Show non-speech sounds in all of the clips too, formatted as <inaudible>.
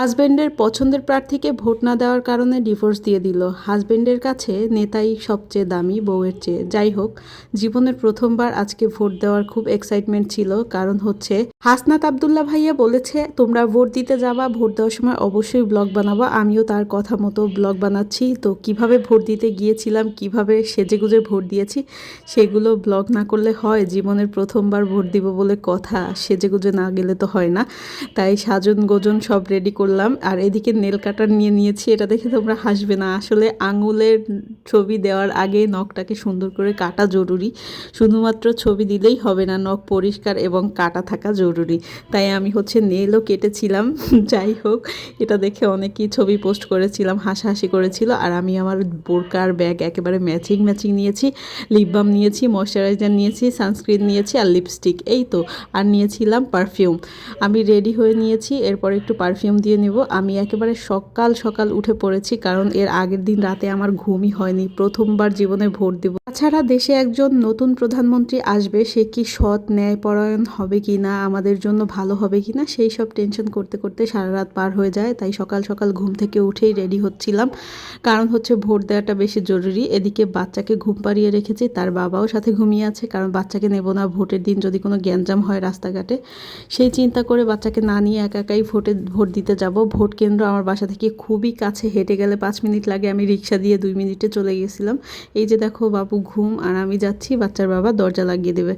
হাজব্যান্ডের পছন্দের প্রার্থীকে ভোট না দেওয়ার কারণে ডিভোর্স দিয়ে দিল। হাজব্যান্ডের কাছে নেতাই সবচেয়ে দামি বউয়ের চেয়ে। যাই হোক, জীবনের প্রথমবার আজকে ভোট দেওয়ার খুব এক্সাইটমেন্ট ছিল। কারণ হচ্ছে, হাসনাত আবদুল্লাহ ভাইয়া বলেছে, তোমরা ভোট দিতে যাবা, ভোট দেওয়ার সময় অবশ্যই ব্লগ বানাবা। আমিও তার কথা মতো ব্লগ বানাচ্ছি। তো কীভাবে ভোট দিতে গিয়েছিলাম, কীভাবে সেজেগুজে ভোট দিয়েছি, সেগুলো ব্লগ না করলে হয়। জীবনের প্রথমবার ভোট দিব বলে কথা, সেজেগুজে না গেলে তো হয় না। তাই সাজন গোজন সব রেডি করলাম, আর এদিকে নেল কাটার নিয়ে নিয়েছি, এটা দেখে তোমরা হাসবে না। আসলে আঙুলের ছবি দেওয়ার আগে নখটাকে সুন্দর করে কাটা জরুরি। শুধুমাত্র ছবি দিলেই হবে না, নখ পরিষ্কার এবং কাটা থাকা জরুরি। তাই আমি হচ্ছে নেলও কেটেছিলাম, <laughs> যাই হোক, এটা দেখে অনেকেই ছবি পোস্ট করেছিলাম, হাসাহাসি করেছিল, আর আমি আমার বোরকার ব্যাগ একেবারে ম্যাচিং ম্যাচিং নিয়েছি লিপ বাম নিয়েছি ময়শ্চারাইজার নিয়েছি সানস্ক্রিন নিয়েছি, আর লিপস্টিক এই তো, আর নিয়েছিলাম পারফিউম আমি রেডি হয়ে নিয়েছি, এরপর একটু পারফিউম দিয়ে নেব। আমি একেবারে সকাল সকাল উঠে পড়েছি কারণ এর আগের দিন রাতে আমার ঘুমই হয়নি। প্রথমবার জীবনে ভোট দেব। তাছাড়া দেশে একজন নতুন প্রধানমন্ত্রী আসবে, সে কি সৎ ন্যায়পরায়ণ হবে কি না, আমাদের জন্য ভালো হবে কি না, সেই সব টেনশন করতে করতে সারা রাত পার হয়ে যায়। তাই সকাল সকাল ঘুম থেকে উঠেই রেডি হচ্ছিলাম। কারণ হচ্ছে ভোট দেওয়াটা বেশি জরুরি। এদিকে বাচ্চাকে ঘুম পাড়িয়ে রেখেছি, তার বাবাও সাথে ঘুমিয়ে আছে। কারণ বাচ্চাকে নেব না ভোটের দিন যদি কোনো গ্যাঞ্জাম হয় রাস্তাঘাটে। সেই চিন্তা করে বাচ্চাকে না নিয়ে একা একাই ভোটে ভোট দিতে যাব, ভোট কেন্দ্র আমার বাসা থেকে খুবই কাছে, হেঁটে গেলে পাঁচ মিনিট লাগে। আমি রিক্সা দিয়ে দুই মিনিটে চলে গেছিলাম। এই যে দেখো বাবু ঘুম, আর আমি যাচ্ছি, বাচ্চার বাবা দরজা লাগিয়ে দেবে।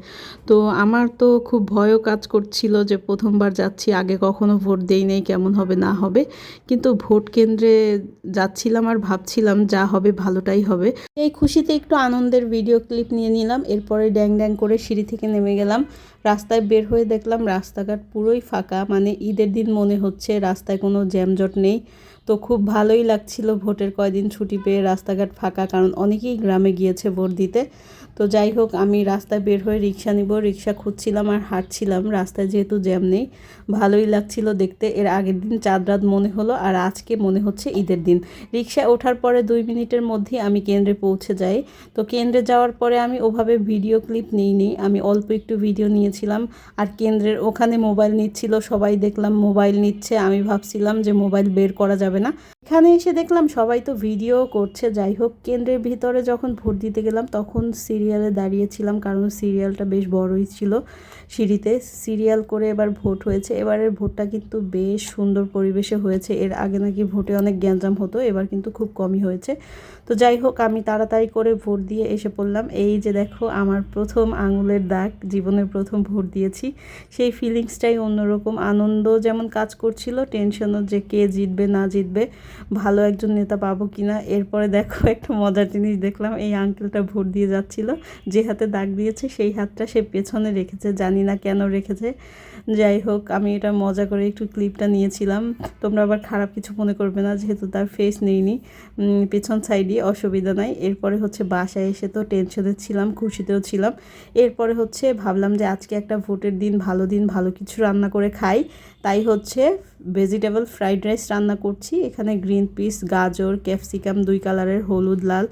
তো আমার তো খুব ভয়ও কাজ করছিল যে প্রথমবার যাচ্ছি, আগে কখনো ভোট দেই নেই, কেমন হবে, না হবে। কিন্তু ভোট কেন্দ্রে যাচ্ছিলাম আর ভাবছিলাম যা হবে, ভালোটাই হবে। এই খুশিতে একটু আনন্দের ভিডিও ক্লিপ নিয়ে নিলাম। এরপরে ড্যাং ড্যাং করে সিঁড়ি থেকে নেমে গেলাম। রাস্তায় বের হয়ে দেখলাম রাস্তাঘাট পুরোই ফাঁকা মানে ঈদের দিন মনে হচ্ছে রাস্তায় কোনো জ্যামজট নেই। তো খুব ভালোই লাগছিল ভোটের কয়দিন ছুটি পেয়ে রাস্তাঘাট ফাঁকা, কারণ অনেকেই গ্রামে গিয়েছে ভোট দিতে। তো যাই হোক, আমি রাস্তায় বের হয়ে রিক্সা নিব। রিক্সা খুঁজছিলাম আর হাঁটছিলাম, রাস্তায় যেহেতু জ্যাম নেই। ভালোই লাগছিল দেখতে, এর আগের দিন চাঁদ রাত মনে হলো আর আজকে মনে হচ্ছে ঈদের দিন। রিক্সা ওঠার পরে দুই মিনিটের মধ্যেই আমি কেন্দ্রে পৌঁছে যাই। তো কেন্দ্রে যাওয়ার পরে আমি ওভাবে ভিডিও ক্লিপ নিইনি, আমি অল্প একটু ভিডিও নিয়েছিলাম আর কেন্দ্রের ওখানে মোবাইল নিচ্ছিল, সবাই দেখলাম মোবাইল নিচ্ছে। আমি ভাবছিলাম যে মোবাইল বের করা যাবে না। এখানে এসে দেখলাম সবাই তো ভিডিও করছে। যাই হোক, কেন্দ্রের ভিতরে যখন ভোট দিতে গেলাম, তখন সিরিয়ালে দাঁড়িয়েছিলাম কারণ সিরিয়ালটা বেশ বড়ই ছিল সিঁড়িতে। সিরিয়াল করে এবার ভোট হয়েছে। এবারের ভোটটা কিন্তু বেশ সুন্দর পরিবেশে হয়েছে। এর আগে নাকি ভোটে অনেক গ্যাঞ্জাম হতো, এবার কিন্তু খুব কমই হয়েছে। তো যাই হোক, আমি তাড়াতাড়ি করে ভোট দিয়ে এসে পড়লাম। এই যে দেখো, আমার প্রথম আঙুলের দাগ, জীবনের প্রথম ভোট দিয়েছি। সেই ফিলিংসটাই অন্যরকম। আনন্দ যেমন কাজ করছিল টেনশনও যে কে জিতবে না জিতবে ভালো একজন নেতা পাবো কিনা, এরপরে দেখো একটা মজার জিনিস দেখলাম, এই আঙ্কেলটা ভোট দিয়ে যাচ্ছিল, যে হাতে দাগ দিয়েছে সেই হাতটা সে পেছনে রেখেছে, জানি না কেন রেখেছে। যাই হোক, আমি এটা মজা করে একটু ক্লিপটা নিয়েছিলাম, তোমরা আবার খারাপ কিছু মনে করবে না, যেহেতু তার ফেস নেইনি পেছন সাইডে অসুবিধা নাই, এরপরে হচ্ছে বাসায় এসে তো টেনশনে ছিলাম, খুশিতেও ছিলাম, এরপরে হচ্ছে ভাবলাম যে আজকে একটা ভোটের দিন, ভালো দিন, ভালো কিছু রান্না করে খাই, তাই হচ্ছে ভেজিটেবল ফ্রাইড রাইস রান্না করছি এখানে গ্রিন পিস, গাজর, ক্যাপসিকাম, দুই কালারের হলুদ, লাল,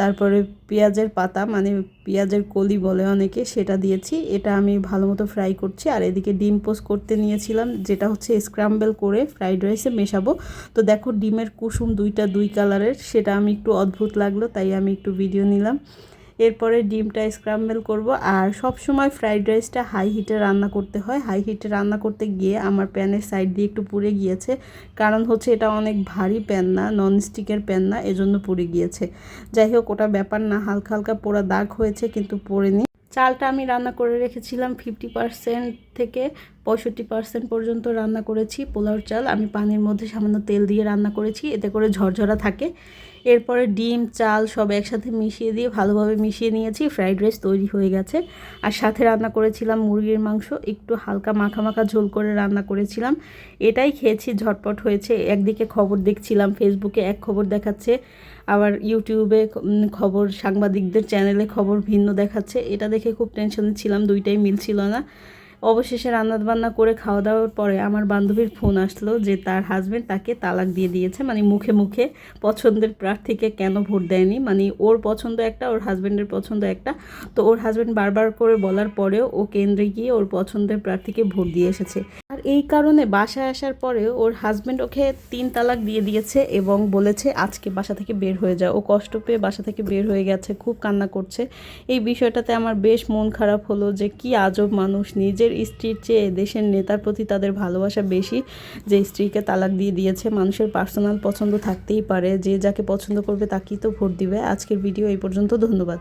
তারপরে পেঁয়াজের পাতা মানে পেঁয়াজের কলি বলে অনেকে সেটা দিয়েছি। এটা আমি ভালো মতো ফ্রাই করছি। আর এদিকে ডিম পোস্ট করতে নিয়েছিলাম, যেটা হচ্ছে স্ক্রাম্বেল করে ফ্রাইড রাইসে মেশাবো। তো দেখো ডিমের কুসুম দুইটা দুই কালারের, সেটা আমি একটু অদ্ভুত লাগল, তাই আমি একটু ভিডিও নিলাম। এরপরে ডিমটা স্ক্রাম্বেল করব। আর সব সময় ফ্রাইড রাইসটা হাই হিটে রান্না করতে হয়। হাই হিটে রান্না করতে গিয়ে আমার প্যানের সাইড দিয়ে একটু পুড়ে গিয়েছে। কারণ হচ্ছে এটা অনেক ভারী প্যান না ননস্টিকের প্যান না, এজন্য পুড়ে গিয়েছে। যাই হোক, ওটা ব্যাপার না, হালকা হালকা পোড়া দাগ হয়েছে কিন্তু পড়েনি। চালটা আমি রান্না করে রেখেছিলাম ফিফটি পার্সেন্ট থেকে পঁয়ষট্টি পার্সেন্ট পর্যন্ত রান্না করেছি পোলাওর চাল। আমি পানির মধ্যে সামান্য তেল দিয়ে রান্না করেছি, এতে করে ঝরঝরা থাকে। এরপরে ডিম, চাল সব একসাথে মিশিয়ে দিয়ে ভালোভাবে মিশিয়ে নিয়েছি। ফ্রাইড রাইস তৈরি হয়ে গেছে। আর সাথে রান্না করেছিলাম মুরগির মাংস। একটু হালকা মাখা মাখা ঝোল করে রান্না করেছিলাম। এটাই খেয়েছি, ঝটপট হয়েছে। একদিকে খবর দেখছিলাম ফেসবুকে, এক খবর দেখাচ্ছে। আবার ইউটিউবে খবর, সাংবাদিকদের চ্যানেলে খবর ভিন্ন দেখাচ্ছে। এটা দেখে খুব টেনশনে ছিলাম, দুইটাই মিলছিল না। অবশেষে রান্না বান্না করে খাওয়া দাওয়ার পরে আমার বান্ধবীর ফোন আসলো যে তার হাজবেন্ড তাকে তালাক দিয়ে দিয়েছে। মানে মুখে মুখে পছন্দের প্রার্থীকে কেন ভোট দেয়নি? মানে ওর পছন্দ একটা, ওর হাজবেন্ডের পছন্দ একটা। তো ওর হাজবেন্ড বারবার করে বলার পরেও ও কেন্দ্রে গিয়ে ওর পছন্দের প্রার্থীকে ভোট দিয়ে এসেছে। আর এই কারণে বাসায় আসার পরেও ওর হাজবেন্ড ওকে তিন তালাক দিয়ে দিয়েছে এবং বলেছে, আজকে বাসা থেকে বের হয়ে যাও। ও কষ্ট পেয়ে বাসা থেকে বের হয়ে গেছে, খুব কান্না করছে। এই বিষয়টাতে আমার বেশ মন খারাপ হলো যে কি আজব মানুষ নিজের স্ত্রীর চেয়ে দেশের নেতার প্রতি তাদের ভালোবাসা বেশি। যে স্ত্রীকে তালাক দিয়ে দিয়েছে, মানুষের পার্সোনাল পছন্দ থাকতেই পারে। যে যাকে পছন্দ করবে তাকেই তো ভোট দিবে। আজকের ভিডিও এই পর্যন্ত। ধন্যবাদ।